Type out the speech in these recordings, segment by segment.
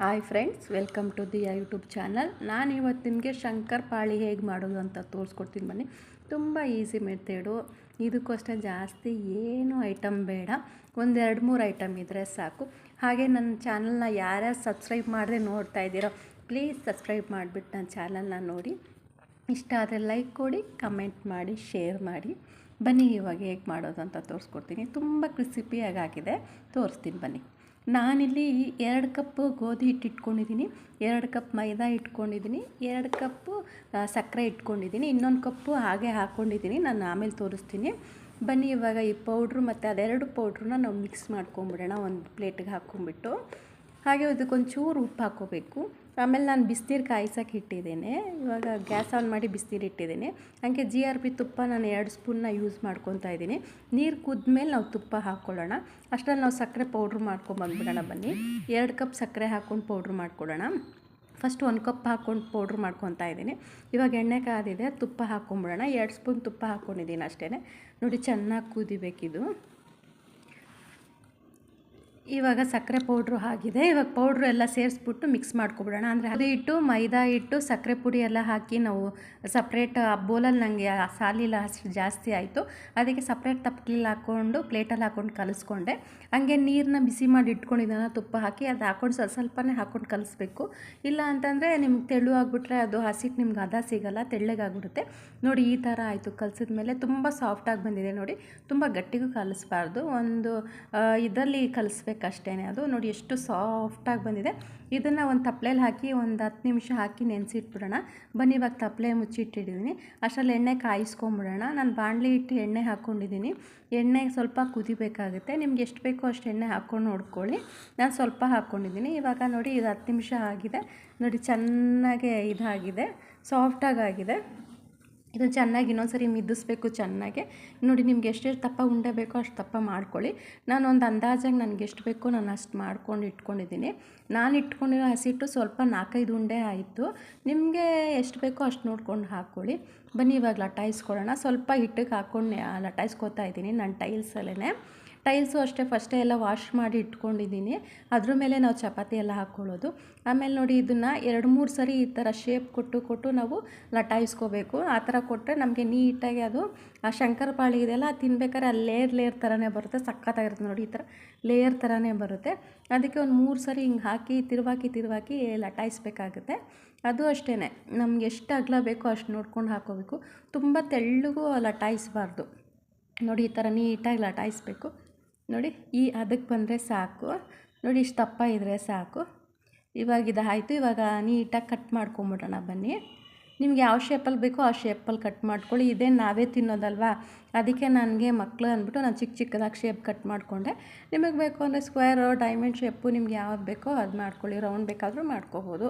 Hi friends, welcome to the YouTube channel. ನಾನು ಇವತ್ತು ನಿಮಗೆ ಶಂಕರ್ ಪಾಳಿ ಹೇಗೆ ಮಾಡೋದು ಅಂತ ತೋರಿಸ್ಕೊಡ್ತೀನಿ ಬನ್ನಿ. ತುಂಬ ಈಸಿ ಮೆಥೇಡು. ಇದಕ್ಕೂ ಅಷ್ಟೇ ಜಾಸ್ತಿ ಏನು ಐಟಮ್ ಬೇಡ. ಒಂದೆರಡು ಮೂರು ಐಟಮ್ ಇದ್ದರೆ ಸಾಕು. ಹಾಗೆ ನನ್ನ ಚಾನಲ್ನ ಯಾರ್ಯಾರು ಸಬ್ಸ್ಕ್ರೈಬ್ ಮಾಡದೆ ನೋಡ್ತಾ ಇದ್ದೀರೋ, ಪ್ಲೀಸ್ ಸಬ್ಸ್ಕ್ರೈಬ್ ಮಾಡಿಬಿಟ್ಟು ನನ್ನ ಚಾನಲ್ನ ನೋಡಿ. ಇಷ್ಟ ಆದರೆ ಲೈಕ್ ಕೊಡಿ, ಕಮೆಂಟ್ ಮಾಡಿ, ಶೇರ್ ಮಾಡಿ. ಬನ್ನಿ ಇವಾಗ ಹೇಗೆ ಮಾಡೋದು ಅಂತ ತೋರಿಸ್ಕೊಡ್ತೀನಿ. ತುಂಬ ಕ್ರಿಸಿಪಿಯಾಗಿ ಆಗಿದೆ. ತೋರಿಸ್ತೀನಿ ಬನ್ನಿ. ನಾನಿಲ್ಲಿ ಎರಡು ಕಪ್ಪು ಗೋಧಿ ಹಿಟ್ಟು ಇಟ್ಕೊಂಡಿದ್ದೀನಿ ಎರಡು ಕಪ್ ಮೈದಾ ಇಟ್ಕೊಂಡಿದ್ದೀನಿ ಎರಡು ಕಪ್ಪು ಸಕ್ಕರೆ ಇಟ್ಕೊಂಡಿದ್ದೀನಿ ಇನ್ನೊಂದು ಕಪ್ಪು ಹಾಗೆ ಹಾಕ್ಕೊಂಡಿದ್ದೀನಿ, ನಾನು ಆಮೇಲೆ ತೋರಿಸ್ತೀನಿ. ಬನ್ನಿ ಇವಾಗ ಈ ಪೌಡ್ರು ಮತ್ತು ಅದೆರಡು ಪೌಡ್ರನ್ನ ನಾವು ಮಿಕ್ಸ್ ಮಾಡ್ಕೊಂಬಿಡೋಣ, ಒಂದು ಪ್ಲೇಟಿಗೆ ಹಾಕ್ಕೊಂಬಿಟ್ಟು. ಹಾಗೆ ಇದಕ್ಕೊಂಚೂರು ಉಪ್ಪು ಹಾಕ್ಕೋಬೇಕು. ಆಮೇಲೆ ನಾನು ಬಿಸಿನೀರು ಕಾಯಿಸೋಕೆ ಇಟ್ಟಿದ್ದೇನೆ. ಇವಾಗ ಗ್ಯಾಸ್ ಆನ್ ಮಾಡಿ ಬಿಸಿನೀರು ಇಟ್ಟಿದ್ದೇನೆ. ಹಾಗೆ ಜಿ ಆರ್ ಪಿ ತುಪ್ಪ ನಾನು ಎರಡು ಸ್ಪೂನ್ನ ಯೂಸ್ ಮಾಡ್ಕೊತಾ ಇದ್ದೀನಿ. ನೀರು ಕುದ್ಮೇಲೆ ನಾವು ತುಪ್ಪ ಹಾಕ್ಕೊಳ್ಳೋಣ. ಅಷ್ಟರಲ್ಲಿ ನಾವು ಸಕ್ಕರೆ ಪೌಡ್ರ್ ಮಾಡ್ಕೊಂಬಂದ್ಬಿಡೋಣ ಬನ್ನಿ. ಎರಡು ಕಪ್ ಸಕ್ಕರೆ ಹಾಕ್ಕೊಂಡು ಪೌಡ್ರ್ ಮಾಡ್ಕೊಳ್ಳೋಣ. ಫಸ್ಟ್ ಒಂದು ಕಪ್ ಹಾಕ್ಕೊಂಡು ಪೌಡ್ರ್ ಮಾಡ್ಕೊತಾ ಇದ್ದೀನಿ. ಇವಾಗ ಎಣ್ಣೆ ಕಾದಿದೆ, ತುಪ್ಪ ಹಾಕ್ಕೊಂಬಿಡೋಣ ಎರಡು ಸ್ಪೂನ್ ತುಪ್ಪ ಹಾಕ್ಕೊಂಡಿದ್ದೀನಿ ಅಷ್ಟೇ ನೋಡಿ, ಚೆನ್ನಾಗಿ ಕುದಿಬೇಕಿದು. ಇವಾಗ ಸಕ್ಕರೆ ಪೌಡ್ರು ಆಗಿದೆ ಇವಾಗ ಪೌಡ್ರು ಎಲ್ಲ ಸೇರಿಸ್ಬಿಟ್ಟು ಮಿಕ್ಸ್ ಮಾಡ್ಕೊಬಿಡೋಣ. ಅಂದರೆ ಅದು ಇಟ್ಟು, ಮೈದಾ ಇಟ್ಟು, ಸಕ್ಕರೆ ಪುಡಿ ಎಲ್ಲ ಹಾಕಿ ನಾವು ಸಪ್ರೇಟ್ ಬೋಲಲ್ಲಿ ನನಗೆ ಸಾಲಿಲ್ಲ ಅಷ್ಟು ಜಾಸ್ತಿ ಆಯಿತು. ಅದಕ್ಕೆ ಸಪ್ರೇಟ್ ತಪ್ಪಲಿಲ್ಲ ಹಾಕ್ಕೊಂಡು ಪ್ಲೇಟಲ್ಲಿ ಹಾಕ್ಕೊಂಡು ಕಲಿಸ್ಕೊಂಡೆ. ಹಂಗೆ ನೀರನ್ನ ಬಿಸಿ ಮಾಡಿ ಇಟ್ಕೊಂಡಿದ್ದಾನ ತುಪ್ಪ ಹಾಕಿ, ಅದು ಹಾಕ್ಕೊಂಡು ಸ್ವಲ್ಪ ಸ್ವಲ್ಪನೇ ಹಾಕ್ಕೊಂಡು ಕಲಿಸ್ಬೇಕು. ಇಲ್ಲ ಅಂತಂದರೆ ನಿಮ್ಗೆ ತೆಳು ಆಗಿಬಿಟ್ರೆ ಅದು ಹಸಿಟ್ಟು ನಿಮ್ಗೆ ಅದ ಸಿಗಲ್ಲ ತೆಳ್ಳಗಾಗ್ಬಿಡುತ್ತೆ ನೋಡಿ ಈ ಥರ ಆಯಿತು ಕಲಿಸಿದ ಮೇಲೆ. ತುಂಬ ಸಾಫ್ಟಾಗಿ ಬಂದಿದೆ ನೋಡಿ. ತುಂಬ ಗಟ್ಟಿಗೂ ಕಲಿಸ್ಬಾರ್ದು. ಒಂದು ಇದರಲ್ಲಿ ಕಲಿಸ್ಬೇಕು. ಅಷ್ಟೇ ಅದು ನೋಡಿ ಎಷ್ಟು ಸಾಫ್ಟಾಗಿ ಬಂದಿದೆ. ಇದನ್ನು ಒಂದು ತಪ್ಪಲೆಯಲ್ಲಿ ಹಾಕಿ ಒಂದು ಹತ್ತು ನಿಮಿಷ ಹಾಕಿ ನೆನೆಸಿಟ್ಬಿಡೋಣ. ಬನ್ನಿ, ಇವಾಗ ತಪ್ಪಲೆ ಮುಚ್ಚಿಟ್ಟಿದ್ದೀನಿ ಅಷ್ಟರಲ್ಲಿ ಎಣ್ಣೆ ಕಾಯಿಸ್ಕೊಂಬಿಡೋಣ. ನಾನು ಬಾಣಲಿ ಇಟ್ಟು ಎಣ್ಣೆ ಹಾಕ್ಕೊಂಡಿದ್ದೀನಿ ಎಣ್ಣೆ ಸ್ವಲ್ಪ ಕುದಿಬೇಕಾಗುತ್ತೆ. ನಿಮ್ಗೆ ಎಷ್ಟು ಬೇಕೋ ಅಷ್ಟು ಎಣ್ಣೆ ಹಾಕ್ಕೊಂಡು ನೋಡ್ಕೊಳ್ಳಿ. ನಾನು ಸ್ವಲ್ಪ ಹಾಕ್ಕೊಂಡಿದ್ದೀನಿ ಇವಾಗ ನೋಡಿ ಇದು ಹತ್ತು ನಿಮಿಷ ಆಗಿದೆ. ನೋಡಿ ಚೆನ್ನಾಗೆ ಇದಾಗಿದೆ. ಸಾಫ್ಟಾಗಿ ಆಗಿದೆ ಇದನ್ನು ಚೆನ್ನಾಗಿ ಇನ್ನೊಂದ್ಸರಿ ಮಿದ್ದಿಸ್ಬೇಕು ಚೆನ್ನಾಗೆ. ನೋಡಿ, ನಿಮ್ಗೆ ಎಷ್ಟೆಷ್ಟು ತಪ್ಪ ಉಂಡೆ ಬೇಕೋ ಅಷ್ಟು ತಪ್ಪ ಮಾಡ್ಕೊಳ್ಳಿ. ನಾನು ಒಂದು ಅಂದಾಜಾಗಿ ನನಗೆ ಎಷ್ಟು ಬೇಕೋ ನಾನು ಅಷ್ಟು ಮಾಡ್ಕೊಂಡು ಇಟ್ಕೊಂಡಿದ್ದೀನಿ. ನಾನು ಇಟ್ಕೊಂಡಿರೋ ಹಸಿಟ್ಟು ಸ್ವಲ್ಪ ನಾಲ್ಕೈದು ಉಂಡೆ ಆಯಿತು. ನಿಮಗೆ ಎಷ್ಟು ಬೇಕೋ ಅಷ್ಟು ನೋಡ್ಕೊಂಡು ಹಾಕ್ಕೊಳ್ಳಿ ಬನ್ನಿ, ಇವಾಗ ಲಟಾಯಿಸ್ಕೊಳ್ಳೋಣ. ಸ್ವಲ್ಪ ಹಿಟ್ಟಿಗೆ ಹಾಕ್ಕೊಂಡು ಲಟಾಯಿಸ್ಕೊತಾ ಇದ್ದೀನಿ ನಾನು ಟೈಲ್ಸಲ್ಲೇ ಟೈಲ್ಸು ಅಷ್ಟೇ ಫಸ್ಟೇ ಎಲ್ಲ ವಾಶ್ ಮಾಡಿ ಇಟ್ಕೊಂಡಿದ್ದೀನಿ. ಅದ್ರ ಮೇಲೆ ನಾವು ಚಪಾತಿ ಎಲ್ಲ ಹಾಕ್ಕೊಳ್ಳೋದು. ಆಮೇಲೆ ನೋಡಿ ಇದನ್ನು ಎರಡು ಮೂರು ಸರಿ ಈ ಥರ ಶೇಪ್ ಕೊಟ್ಟು ಕೊಟ್ಟು ನಾವು ಲಟಾಯಿಸ್ಕೋಬೇಕು. ಆ ಥರ ಕೊಟ್ಟರೆ ನಮಗೆ ನೀಟಾಗಿ ಅದು ಆ ಶಂಕರ್ ಪಾಳಿ ಇದೆಲ್ಲ ತಿನ್ಬೇಕಾದ್ರೆ ಅಲ್ಲಿ ಲೇಯರ್ ಲೇಯರ್ ಥರನೇ ಬರುತ್ತೆ. ಸಕ್ಕತ್ತಾಗಿರುತ್ತೆ ನೋಡಿ ಈ ಥರ ಲೇಯರ್ ಥರನೇ ಬರುತ್ತೆ. ಅದಕ್ಕೆ ಒಂದು ಮೂರು ಸರಿ ಹಿಂಗೆ ಹಾಕಿ ತಿರುವಾಕಿ ತಿರುವಾಕಿ ಲಟಾಯಿಸ್ಬೇಕಾಗುತ್ತೆ. ಅದು ಅಷ್ಟೇ ನಮ್ಗೆ ಎಷ್ಟು ಅಗಲ ಬೇಕೋ ಅಷ್ಟು ನೋಡ್ಕೊಂಡು ಹಾಕೋಬೇಕು ತುಂಬ ತೆಳ್ಳಗೂ ಲಟಾಯಿಸಬಾರ್ದು. ನೋಡಿ ಈ ಥರ ನೀಟಾಗಿ ಲಟಾಯಿಸ್ಬೇಕು. ನೋಡಿ, ಈ ಅದಕ್ಕೆ ಬಂದರೆ ಸಾಕು. ನೋಡಿ, ಇಷ್ಟು ದಪ್ಪ ಇದ್ದರೆ ಸಾಕು. ಇವಾಗ ಇದಾಯಿತು. ಇವಾಗ ನೀಟಾಗಿ ಕಟ್ ಮಾಡ್ಕೊಂಬಿಡೋಣ ಬನ್ನಿ. ನಿಮ್ಗೆ ಯಾವ ಶೇಪಲ್ಲಿ ಬೇಕೋ ಆ ಶೇಪಲ್ಲಿ ಕಟ್ ಮಾಡ್ಕೊಳ್ಳಿ. ಇದೇ ನಾವೇ ತಿನ್ನೋದಲ್ವಾ? ಅದಕ್ಕೆ ನನಗೆ ಮಕ್ಕಳು ಅಂದ್ಬಿಟ್ಟು ನಾನು ಚಿಕ್ಕ ಚಿಕ್ಕದಾಗಿ ಶೇಪ್ ಕಟ್ ಮಾಡಿಕೊಂಡೆ. ನಿಮಗೆ ಬೇಕು ಅಂದರೆ ಸ್ಕ್ವೇರು ಡೈಮಂಡ್ ಶೇಪು ನಿಮ್ಗೆ ಯಾವ್ದು ಬೇಕೋ ಅದು ಮಾಡ್ಕೊಳ್ಳಿ. ರೌಂಡ್ ಬೇಕಾದರೂ ಮಾಡ್ಕೋಬೋದು.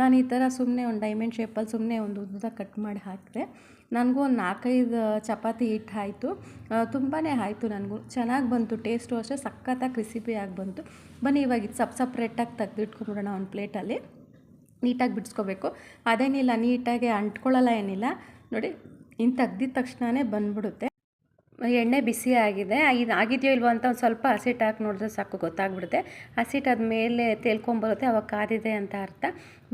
ನಾನು ಈ ಥರ ಸುಮ್ಮನೆ ಒಂದು ಡೈಮಂಡ್ ಶೇಪಲ್ಲಿ ಸುಮ್ಮನೆ ಒಂದು ಉದ್ದ ಕಟ್ ಮಾಡಿ ಹಾಕಿದೆ. ನನಗೂ ಒಂದು ನಾಲ್ಕೈದು ಚಪಾತಿ ಹಿಟ್ಟು ಆಯಿತು. ತುಂಬಾ ಆಯಿತು ನನಗೂ. ಚೆನ್ನಾಗಿ ಬಂತು. ಟೇಸ್ಟು ಅಷ್ಟೇ ಸಖತ್ತಾಗಿ ಕ್ರಿಸಿಪಿಯಾಗಿ ಬಂತು. ಬನ್ನಿ ಇವಾಗ ಇದು ಸಪ್ ಸಪ್ರೇಟಾಗಿ ತೆಗೆದಿಟ್ಕೊಂಬಿಡೋಣ ಒಂದು ಪ್ಲೇಟಲ್ಲಿ ನೀಟಾಗಿ ಬಿಡಿಸ್ಕೋಬೇಕು. ಅದೇನಿಲ್ಲ ನೀಟಾಗಿ ಅಂಟ್ಕೊಳ್ಳಲ್ಲ ಏನಿಲ್ಲ. ನೋಡಿ ಇನ್ನು ತೆಗ್ದಿದ ತಕ್ಷಣವೇ ಬಂದ್ಬಿಡುತ್ತೆ. ಎಣ್ಣೆ ಬಿಸಿ ಆಗಿದೆ. ಇದು ಆಗಿದೆಯೋ ಇಲ್ವೋ ಅಂತ ಒಂದು ಸ್ವಲ್ಪ ಹಸಿಟ್ಟು ಹಾಕಿ ನೋಡಿದ್ರೆ ಸಾಕು, ಗೊತ್ತಾಗ್ಬಿಡುತ್ತೆ. ಹಸಿಟ್ಟು ಮೇಲೆ ತೇಲ್ಕೊಂಬರುತ್ತೆ ಅವಾಗ ಕಾದಿದೆ ಅಂತ ಅರ್ಥ.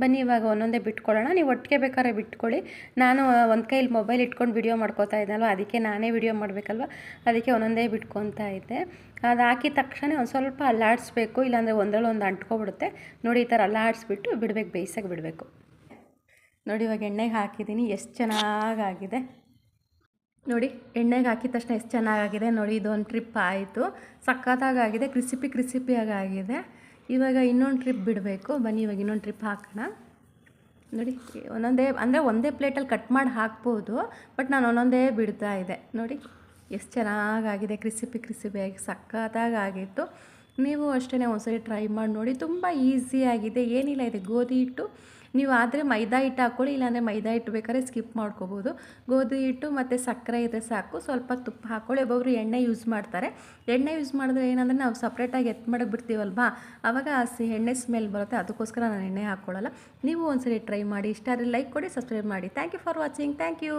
ಬನ್ನಿ, ಇವಾಗ ಒಂದೊಂದೇ ಬಿಟ್ಕೊಳ್ಳೋಣ. ನೀವು ಒಟ್ಟಿಗೆ ಬೇಕಾದ್ರೆ ಬಿಟ್ಕೊಳ್ಳಿ. ನಾನು ಒಂದು ಕೈಲಿ ಮೊಬೈಲ್ ಇಟ್ಕೊಂಡು ವಿಡಿಯೋ ಮಾಡ್ಕೋತಾ ಇದ್ದಲ್ವ ಅದಕ್ಕೆ ನಾನೇ ವಿಡಿಯೋ ಮಾಡಬೇಕಲ್ವ? ಅದಕ್ಕೆ ಒಂದೊಂದೇ ಬಿಟ್ಕೊತಾ ಇದ್ದೆ. ಅದು ಹಾಕಿದ ತಕ್ಷಣ ಒಂದು ಸ್ವಲ್ಪ ಅಲ್ಲಾಡಿಸ್ಬೇಕು, ಇಲ್ಲಾಂದರೆ ಒಂದರಲ್ಲಿ ಒಂದು ಅಂಟ್ಕೊಬಿಡುತ್ತೆ. ನೋಡಿ, ಈ ಥರ ಅಲ್ಲಾಡಿಸ್ಬಿಟ್ಟು ಬಿಡಬೇಕು, ಬೇಯಿಸೋಕೆ ಬಿಡಬೇಕು. ನೋಡಿ, ಇವಾಗ ಎಣ್ಣೆಗೆ ಹಾಕಿದ್ದೀನಿ. ಎಷ್ಟು ಚೆನ್ನಾಗಾಗಿದೆ. ನೋಡಿ, ಎಣ್ಣೆಗೆ ಹಾಕಿದ ತಕ್ಷಣ ಎಷ್ಟು ಚೆನ್ನಾಗಾಗಿದೆ ನೋಡಿ, ಇದೊಂದು ಟ್ರಿಪ್ ಆಯಿತು. ಸಖತ್ತಾಗಾಗಿದೆ ಕ್ರಿಸಿಪಿ ಕ್ರಿಸಿಪಿಯಾಗಿ ಆಗಿದೆ ಇವಾಗ ಇನ್ನೊಂದು ಟ್ರಿಪ್ ಬಿಡಬೇಕು. ಬನ್ನಿ, ಇವಾಗ ಇನ್ನೊಂದು ಟ್ರಿಪ್ ಹಾಕೋಣ. ನೋಡಿ, ಒಂದೊಂದೇ, ಅಂದರೆ ಒಂದೇ ಪ್ಲೇಟಲ್ಲಿ ಕಟ್ ಮಾಡಿ ಹಾಕ್ಬೋದು ಬಟ್ ನಾನು ಒಂದೊಂದೇ ಬಿಡ್ತಾ ಇದೆ. ನೋಡಿ, ಎಷ್ಟು ಚೆನ್ನಾಗಾಗಿದೆ ಕ್ರಿಸಿಪಿ ಕ್ರಿಸಿಪಿಯಾಗಿ ಸಖತ್ತಾಗಿತ್ತು ನೀವು ಅಷ್ಟೇ ಒಂದ್ಸರಿ ಟ್ರೈ ಮಾಡಿ ನೋಡಿ, ತುಂಬ ಈಸಿಯಾಗಿದೆ ಏನಿಲ್ಲ, ಇದೆ ಗೋಧಿ ಹಿಟ್ಟು ನೀವು ಆದರೆ ಮೈದಾ ಹಿಟ್ಟು ಹಾಕ್ಕೊಳ್ಳಿ, ಇಲ್ಲಾಂದರೆ ಮೈದಾ ಹಿಟ್ಟು ಬೇಕಾದ್ರೆ ಸ್ಕಿಪ್ ಮಾಡ್ಕೋಬೋದು. ಗೋಧಿ ಹಿಟ್ಟು ಮತ್ತು ಸಕ್ಕರೆ ಇದ್ರೆ ಸಾಕು, ಸ್ವಲ್ಪ ತುಪ್ಪ ಹಾಕ್ಕೊಳ್ಳಿ. ಒಬ್ಬೊಬ್ರು ಎಣ್ಣೆ ಯೂಸ್ ಮಾಡ್ತಾರೆ. ಎಣ್ಣೆ ಯೂಸ್ ಮಾಡಿದ್ರೆ ಏನಂದರೆ ನಾವು ಸಪ್ರೇಟಾಗಿ ಎತ್ತು ಮಾಡಕ್ಕೆ ಬಿಡ್ತೀವಲ್ವಾ? ಆವಾಗ ಆ ಸಿ ಎಣ್ಣೆ ಸ್ಮೆಲ್ ಬರುತ್ತೆ, ಅದಕ್ಕೋಸ್ಕರ ನಾನು ಎಣ್ಣೆ ಹಾಕ್ಕೊಳ್ಳಲ್ಲ. ನೀವು ಒಂದ್ಸರಿ ಟ್ರೈ ಮಾಡಿ, ಇಷ್ಟ ಆದರೆ ಲೈಕ್ ಕೊಡಿ, ಸಬ್ಸ್ಕ್ರೈಬ್ ಮಾಡಿ. Thank you for watching, thank you.